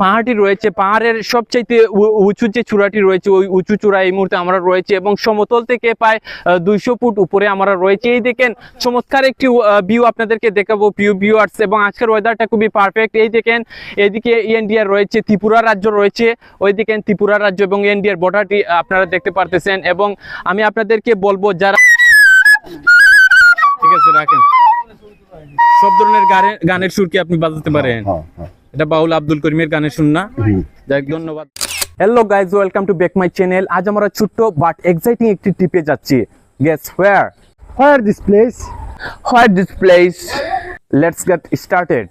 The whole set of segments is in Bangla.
পাহাড়টি রয়েছে, পাহাড়ের সবচাইতে উঁচু যে চূড়াটি রয়েছে, ওই উঁচু চূড়া এই মুহূর্তে আমরা রয়েছে এবং সমতল থেকে প্রায় দুইশো ফুট উপরে আমরা রয়েছে। এই দেখেন, চমৎকার একটি ভিউ আপনাদেরকে দেখাবো ভিউ ভিউয়ার্স এবং আজকের ওয়েদারটা খুবই পারফেক্ট এই দেখেন এইদিকে ইন্ডিয়ার রয়েছে, ত্রিপুরা রাজ্য রয়েছে, ওই দেখেন ত্রিপুরা রাজ্য এবং ইন্ডিয়ার বর্ডারটি আপনারা দেখতে পারতেছেন এবং আমি আপনাদেরকে বলব, যারা ঠিক আছে, রাখেন। সব ধরনের গানের গানের সুর কি আপনি বাজাতে পারেন? হ্যাঁ হ্যাঁ। এটা বাউল আব্দুল করিমের গানের শুন না হুম। ধন্যবাদ। Hello guys welcome to back my channel আজ আমরা ছোট্ট বাট এক্সাইটিং একটি ট্রিপে যাচ্ছি। Guess where Where this place? Where this place let's get started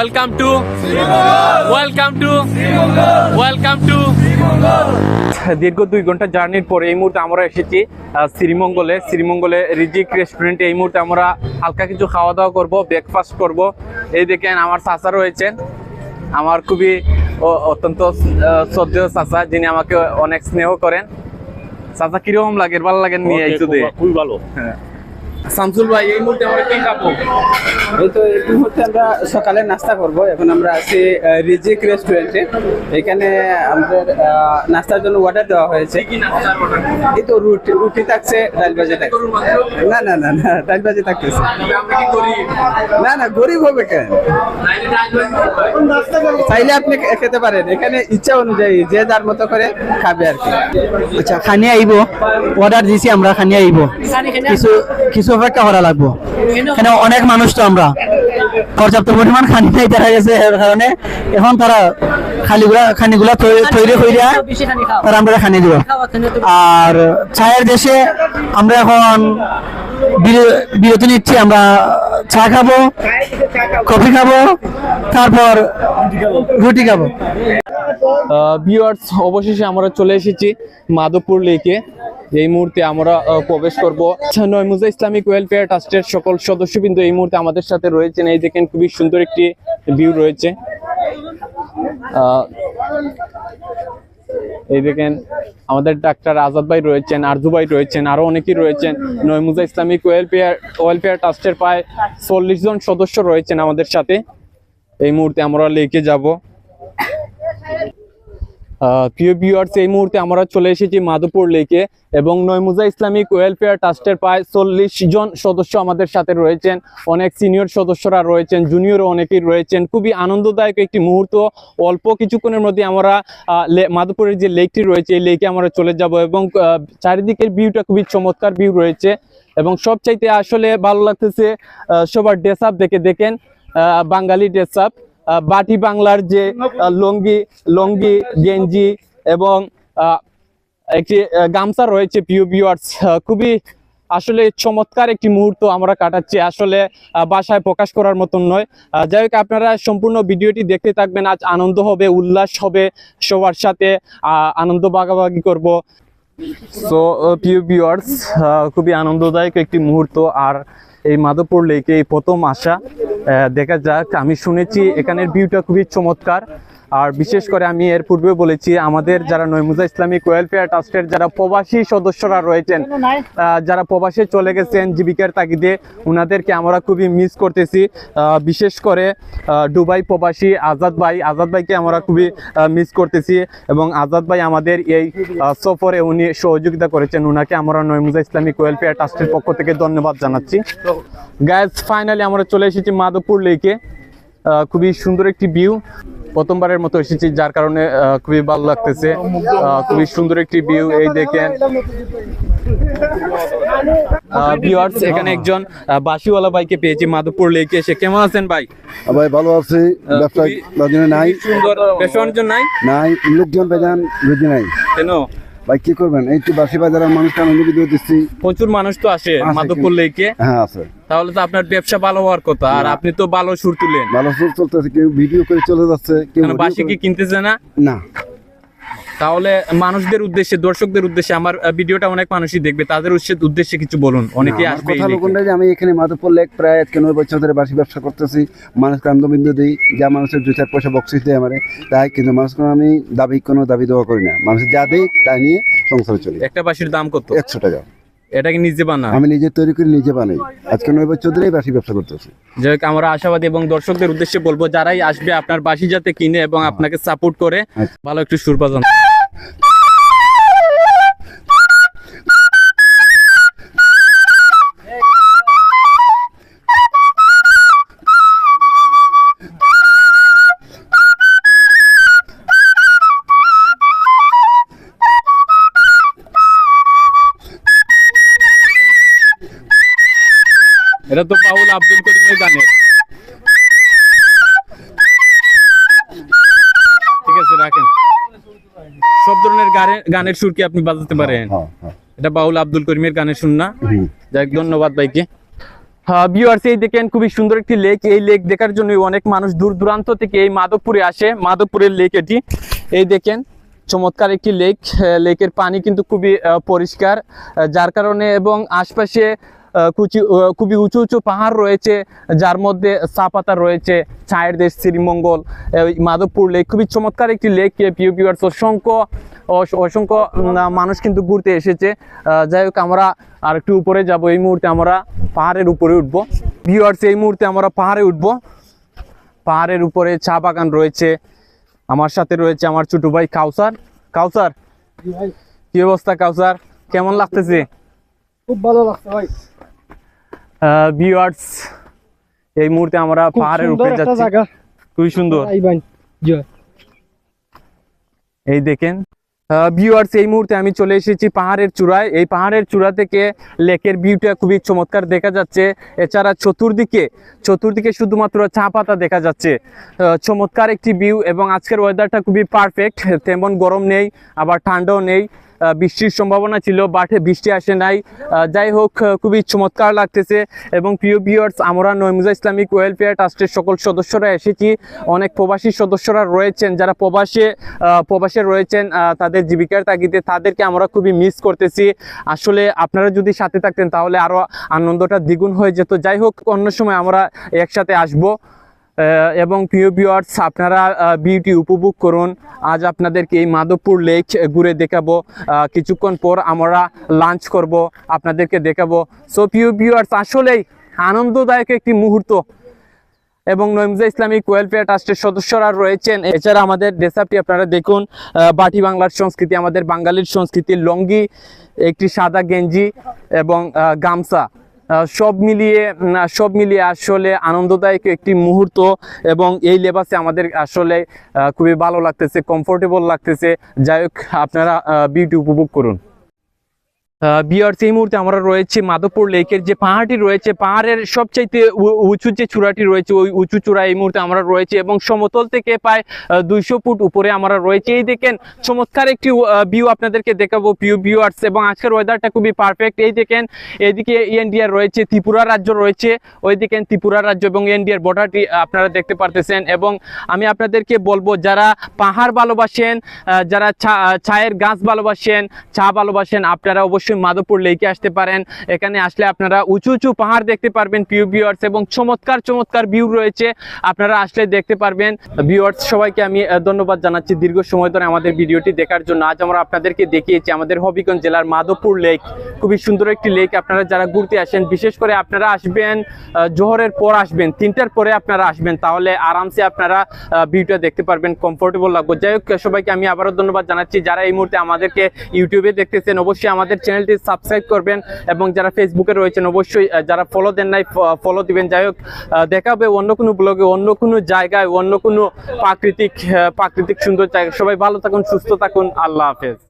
welcome to welcome to welcome to দীর্ঘ দুই ঘণ্টা জার্নির পরে এই মুহূর্তে আমরা এসেছি শ্রীমঙ্গলে। শ্রীমঙ্গলে রিজিক রেস্টুরেন্টে এই মুহূর্তে আমরা হালকা কিছু খাওয়া দাওয়া করব ব্রেকফাস্ট করব। এই দেখেন আমার চাচা রয়েছেন। আমার খুবই অত্যন্ত শ্রদ্ধেয় চাচা যিনি আমাকে অনেক স্নেহ করেন। চাচা কীরকম লাগে? ভালো লাগে নিয়ে খুবই ভালো। শামসুল ভাই এই মুহূর্তে আমরা কি খাব? এই তো এই মুহূর্তে আমরা সকালে নাস্তা করব। এখন আমরা আছি রিজিক রেস্টুরেন্টে এখানে আমাদের নাস্তার জন্য অর্ডার দেওয়া হয়েছে? এই তো রুটি রুটি থাকছে ডাল ভাজি থাকছে। না না না না ডাল ভাজি থাকতেছে। আমরা কি করি? না না গরিব হবে কেন? চাইলে আপনি খেতে পারেন। এখানে ইচ্ছা অনুযায়ী যে যার মতো করে খাবে আর কি। আচ্ছা খানি আইব। অর্ডার দিছি আমরা খানি আইব। কিছু কিছু অপেক্ষা করা লাগবো। এখানে অনেক মানুষ তো আমরা। পর্যাপ্ত পরিমাণ খানি নাই দেখা গেছে এর কারণে এখন তারা খালিগুলা খানিগুলা তৈরি কইরা তারা আমরা খানি দিব। আর চায়ের দেশে আমরা এখন বিরতি নিচ্ছি আমরা চা খাব কফি খাব তারপর রুটি খাব। ভিউয়ার্স অবশেষে আমরা চলে এসেছি মাধবপুর লেকে। এই মুহূর্তে আমরা প্রবেশ করব। নয়মুজা ইসলামিক ওয়েলফেয়ার ট্রাস্টের সকল সদস্যবৃন্দ এই মুহূর্তে আমাদের সাথে রয়েছেন। এই দেখেন খুবই সুন্দর একটি ভিউ রয়েছে। এই দেখেন, আমাদের ডাক্তার আজাদ ভাই রয়েছেন, আরজু ভাই রয়েছেন, আরও অনেকেই রয়েছেন। নয়মুজা ইসলামিক ওয়েলফেয়ার ওয়েলফেয়ার ট্রাস্টের প্রায় চল্লিশ জন সদস্য রয়েছেন আমাদের সাথে। এই মুহূর্তে আমরা লেকে যাব। প্রিয় ভিউয়ার্স এই মুহূর্তে আমরা চলে এসেছি মাধবপুর লেকে এবং নয়মুজা ইসলামিক ওয়েলফেয়ার ট্রাস্টের প্রায় চল্লিশ জন সদস্য আমাদের সাথে রয়েছেন। অনেক সিনিয়র সদস্যরা রয়েছেন জুনিয়র অনেকেই রয়েছেন। খুবই আনন্দদায়ক একটি মুহূর্ত। অল্প কিছুক্ষণের মধ্যে আমরা মাধবপুরের যে লেকটি রয়েছে, এই লেকে আমরা চলে যাব এবং চারিদিকের ভিউটা খুবই চমৎকার ভিউ রয়েছে এবং সবচাইতে আসলে ভালো লাগতেছে সবার ড্রেস আপ দেখে দেখেন বাঙালি ড্রেস আপ বাটি বাংলার যে লঙ্গি লঙ্গি, গেঞ্জি এবং একটি গামছা রয়েছে পিও ভিউয়ার্স খুবই আসলে চমৎকার একটি মুহূর্ত আমরা কাটাচ্ছি। আসলে বাসায় প্রকাশ করার মতন নয়। যাই হোক, আপনারা সম্পূর্ণ ভিডিওটি দেখতে থাকবেন। আজ আনন্দ হবে, উল্লাস হবে সবার সাথে। আনন্দ ভাগাভাগি করব। সো প্রিয় ভিউয়ার্স খুবই আনন্দদায়ক একটি মুহূর্ত। আর এই মাধবপুর লেকে এই প্রথম আসা দেখা যাক। আমি শুনেছি এখানের ভিউটা খুবই চমৎকার। আর বিশেষ করে আমি এর পূর্বে বলেছি, আমাদের যারা নৈমুজা ইসলামিক ওয়েলফেয়ার ট্রাস্টের যারা প্রবাসী সদস্যরা রয়েছেন যারা প্রবাসে চলে গেছেন জীবিকার তাগিদে ওনাদেরকে আমরা খুবই মিস করতেছি। বিশেষ করে দুবাই প্রবাসী আজাদ ভাই, আজাদ ভাইকে আমরা খুবই মিস করতেছি এবং আজাদ ভাই আমাদের এই সফরে উনি সহযোগিতা করেছেন। ওনাকে আমরা নয়মুজা ইসলামিক ওয়েলফেয়ার ট্রাস্টের পক্ষ থেকে ধন্যবাদ জানাচ্ছি। গ্যাস ফাইনালি আমরা চলে এসেছি মাধবপুর লেকে। খুবই সুন্দর একটি ভিউ প্রথমবারের মতো এসেছি যার কারণে খুবই ভালো লাগতেছে। খুবই সুন্দর একটি ভিউ এই দেখেন। ভিউয়ার্স এখানে একজন বাসিওয়ালা ভাইকে পেয়েছি মাধবপুর লেকে। এসে কেমন আছেন ভাই? ভাই ভালো আছি। ব্যবসা নাই। সুন্দর। নাই? নাই লোকজন বেজান নাই। কেন? ভাই কি করবেন? এই তো বাসি বাজারের মানুষকে আমি ভিডিও দিচ্ছি। প্রচুর মানুষ তো আসে আসে মাধবপুর লেকে হ্যাঁ আছে। তাহলে তো আপনার ব্যবসা ভালো হওয়ার কথা। আর আপনি তো ভালো সুর তুলেন। ভালো সুর চলতেছে কেউ ভিডিও করে চলে যাচ্ছে কেউ বাসি কি কিনতেছে না? না। তাহলে মানুষদের উদ্দেশ্যে দর্শকদের উদ্দেশ্যে আমার ভিডিওটা অনেক মানুষই দেখবে তাদের উদ্দেশ্যে- কিছু বলুন অনেকে আসবে কথা যে আমি এখানে মাধবপুর লেক প্রায় আজকে নয় বছর ধরে বাসি ব্যবসা করতেছি মানুষকে আনন্দবিন্দু দিই যা মানুষের দু চার পয়সা বকশিস দেয় আমার তাই কিন্তু মানুষকে কোনো আমি দাবি কোনো দাবি দেওয়া করি না। মানুষ যা দেয় তাই নিয়ে সংসার চলি। একটা বাসির দাম কত? একশো টাকা। এটা কি নিজে বানা আমি নিজে তৈরি করে নিজে বানাই। আজকে নয় বছর ধরেই বাসি ব্যবসা করতেছি। যাই হোক, আমরা আশাবাদী এবং দর্শকদের উদ্দেশ্যে বলব যারাই আসবে আপনার বাসি যাতে কিনে এবং আপনাকে সাপোর্ট করে আচ্ছা। ভালো একটু সুর এটা তো পাউল আব্দুল করিমের গানের। ঠিক আছে রাখেন। সব ধরনের গানের সুর কি আপনি বাজাতে পারেন? হ্যাঁ হ্যাঁ। এটা বাউল আব্দুল করিমের গানের শুন না? যাই ধন্যবাদ ভাইকে। ভিউয়ার্স এই দেখেন খুবই সুন্দর একটি লেক এই লেক দেখার জন্য অনেক মানুষ দূর দূরান্ত থেকে এই মাধবপুরে আসে। মাধবপুরের লেক এটি। এই দেখেন চমৎকার একটি লেক লেকের পানি কিন্তু খুবই পরিষ্কার। যার কারণে এবং আশপাশে কুচি খুবই উঁচু উঁচু পাহাড় রয়েছে, যার মধ্যে চা পাতা রয়েছে, ছায়ের দেশ শ্রীমঙ্গল মাধবপুর লেক। খুবই চমৎকার একটি লেক পিউ ভিউয়ার্স অসংখ্য, অস- অসংখ্য মানুষ কিন্তু ঘুরতে এসেছে। যাই হোক, আমরা আর একটু উপরে যাব। এই মুহূর্তে আমরা পাহাড়ের উপরে উঠব। ভিউয়ার্স এই মুহূর্তে আমরা পাহাড়ে উঠব। পাহাড়ের উপরে চা বাগান রয়েছে। আমার সাথে রয়েছে আমার ছোট ভাই কাউসার। কাউসার, কি অবস্থা কাউসার? কেমন লাগতেছে? খুব ভালো লাগছে ভাই। ভিউয়ার্স এই মুহূর্তে আমরা পাহাড়ের উপরে যাচ্ছি। খুবই সুন্দর। এই দেখেন ভিউয়ার্স এই মুহূর্তে আমি চলে এসেছি পাহাড়ের চূড়ায়। এই পাহাড়ের চূড়া থেকে লেকের ভিউটা খুবই চমৎকার দেখা যাচ্ছে। এছাড়া চতুর্দিকে চতুর্দিকে শুধুমাত্র চা পাতা দেখা যাচ্ছে। চমৎকার একটি ভিউ এবং আজকের ওয়েদারটা খুবই পারফেক্ট তেমন গরম নেই আবার ঠান্ডাও নেই। বৃষ্টির সম্ভাবনা ছিল, বাট বৃষ্টি আসে নাই। যাই হোক খুবই চমৎকার লাগতেছে। এবং প্রিয় ভিউয়ার্স আমরা নয়মুজা ইসলামিক ওয়েলফেয়ার ট্রাস্টের সকল সদস্যরা এসেছি। অনেক প্রবাসী সদস্যরা রয়েছেন, যারা প্রবাসে প্রবাসে রয়েছেন তাদের জীবিকার তাগিদে তাদেরকে আমরা খুবই মিস করতেছি। আসলে আপনারা যদি সাথে থাকতেন, তাহলে আরও আনন্দটা দ্বিগুণ হয়ে যেত। যাই হোক, অন্য সময় আমরা একসাথে আসব। এবং প্রিয় ভিউয়ার্স আপনারা বিউটি উপভোগ করুন। আজ আপনাদেরকে এই মাধবপুর লেক ঘুরে দেখাবো। কিছুক্ষণ পর আমরা লাঞ্চ করব, আপনাদেরকে দেখাবো। সো প্রিয় ভিউয়ার্স আসলেই আনন্দদায়ক একটি মুহূর্ত। এবং নৈমজা ইসলামিক ওয়েলফেয়ার ট্রাস্টের সদস্যরা রয়েছেন। এছাড়া আমাদের ডেসাপটি আপনারা দেখুন। বাটি বাংলার সংস্কৃতি, আমাদের বাঙালির সংস্কৃতি, লঙ্গি, একটি সাদা গেঞ্জি এবং গামছা। সব মিলিয়ে সব মিলিয়ে আসলে আনন্দদায়ক একটি মুহূর্ত এবং এই লেবাসে আমাদের আসলে খুবই ভালো লাগতেছে কমফোর্টেবল লাগতেছে। যাই হোক, আপনারা বিউটি উপভোগ করুন। বিয়ার্স এই মুহূর্তে আমরা রয়েছে মাধবপুর লেকের যে পাহাড়টি রয়েছে, পাহাড়ের সবচাইতে উঁচু যে চূড়াটি রয়েছে, ওই উঁচু চূড়া এই মুহূর্তে আমরা রয়েছে এবং সমতল থেকে প্রায় দুইশো ফুট উপরে আমরা রয়েছে। এই দেখেন, চমৎকার একটি ভিউ আপনাদেরকে দেখাবো ভিউ ভিউয়ার্স এবং আজকের ওয়েদারটা খুবই পারফেক্ট এই দেখেন এইদিকে ইন্ডিয়ার রয়েছে, ত্রিপুরা রাজ্য রয়েছে, ওই দেখেন ত্রিপুরা রাজ্য এবং ইন্ডিয়ার বর্ডারটি আপনারা দেখতে পারতেছেন এবং আমি আপনাদেরকে বলব, যারা পাহাড় ভালোবাসেন যারা চায়ের গাছ ভালোবাসেন, চা ভালোবাসেন, আপনারা অবশ্যই মাধবপুর লেকে আসতে পারেন। এখানে আসলে আপনারা উঁচু উঁচু পাহাড় দেখতে পারবেন পিউ ভিউয়ার্স এবং চমৎকার চমৎকার ভিউ রয়েছে। আপনারা আসলে দেখতে পারবেন। ভিউয়ার্স সবাইকে আমি ধন্যবাদ জানাচ্ছি দীর্ঘ সময় ধরে আমাদের ভিডিওটি দেখার জন্য। আজ আমরা আপনাদেরকে দেখিয়েছি আমাদের হবিগঞ্জ জেলার মাধবপুর লেক। খুবই সুন্দর একটি লেক, আপনারা যারা ঘুরতে আসেন, বিশেষ করে আপনারা আসবেন জোহরের পর আসবেন, তিনটার পরে আপনারা আসবেন, তাহলে আরামসে আপনারা ভিউটা দেখতে পারবেন কমফোর্টেবল লাগবে। যাই হোক, সবাইকে আমি আবারও ধন্যবাদ জানাচ্ছি। যারা এই মুহূর্তে আমাদেরকে ইউটিউবে দেখতেছেন, অবশ্যই আমাদের চ্যানেলটি সাবস্ক্রাইব করবেন এবং যারা ফেসবুকে রয়েছেন অবশ্যই যারা ফলো দেন নাই ফলো দিবেন। যাই হোক দেখা হবে অন্য কোনো ব্লগে অন্য কোনো জায়গায়, অন্য কোনো প্রাকৃতিক প্রাকৃতিক সুন্দর জায়গায়। সবাই ভালো থাকুন, সুস্থ থাকুন। আল্লাহ হাফেজ।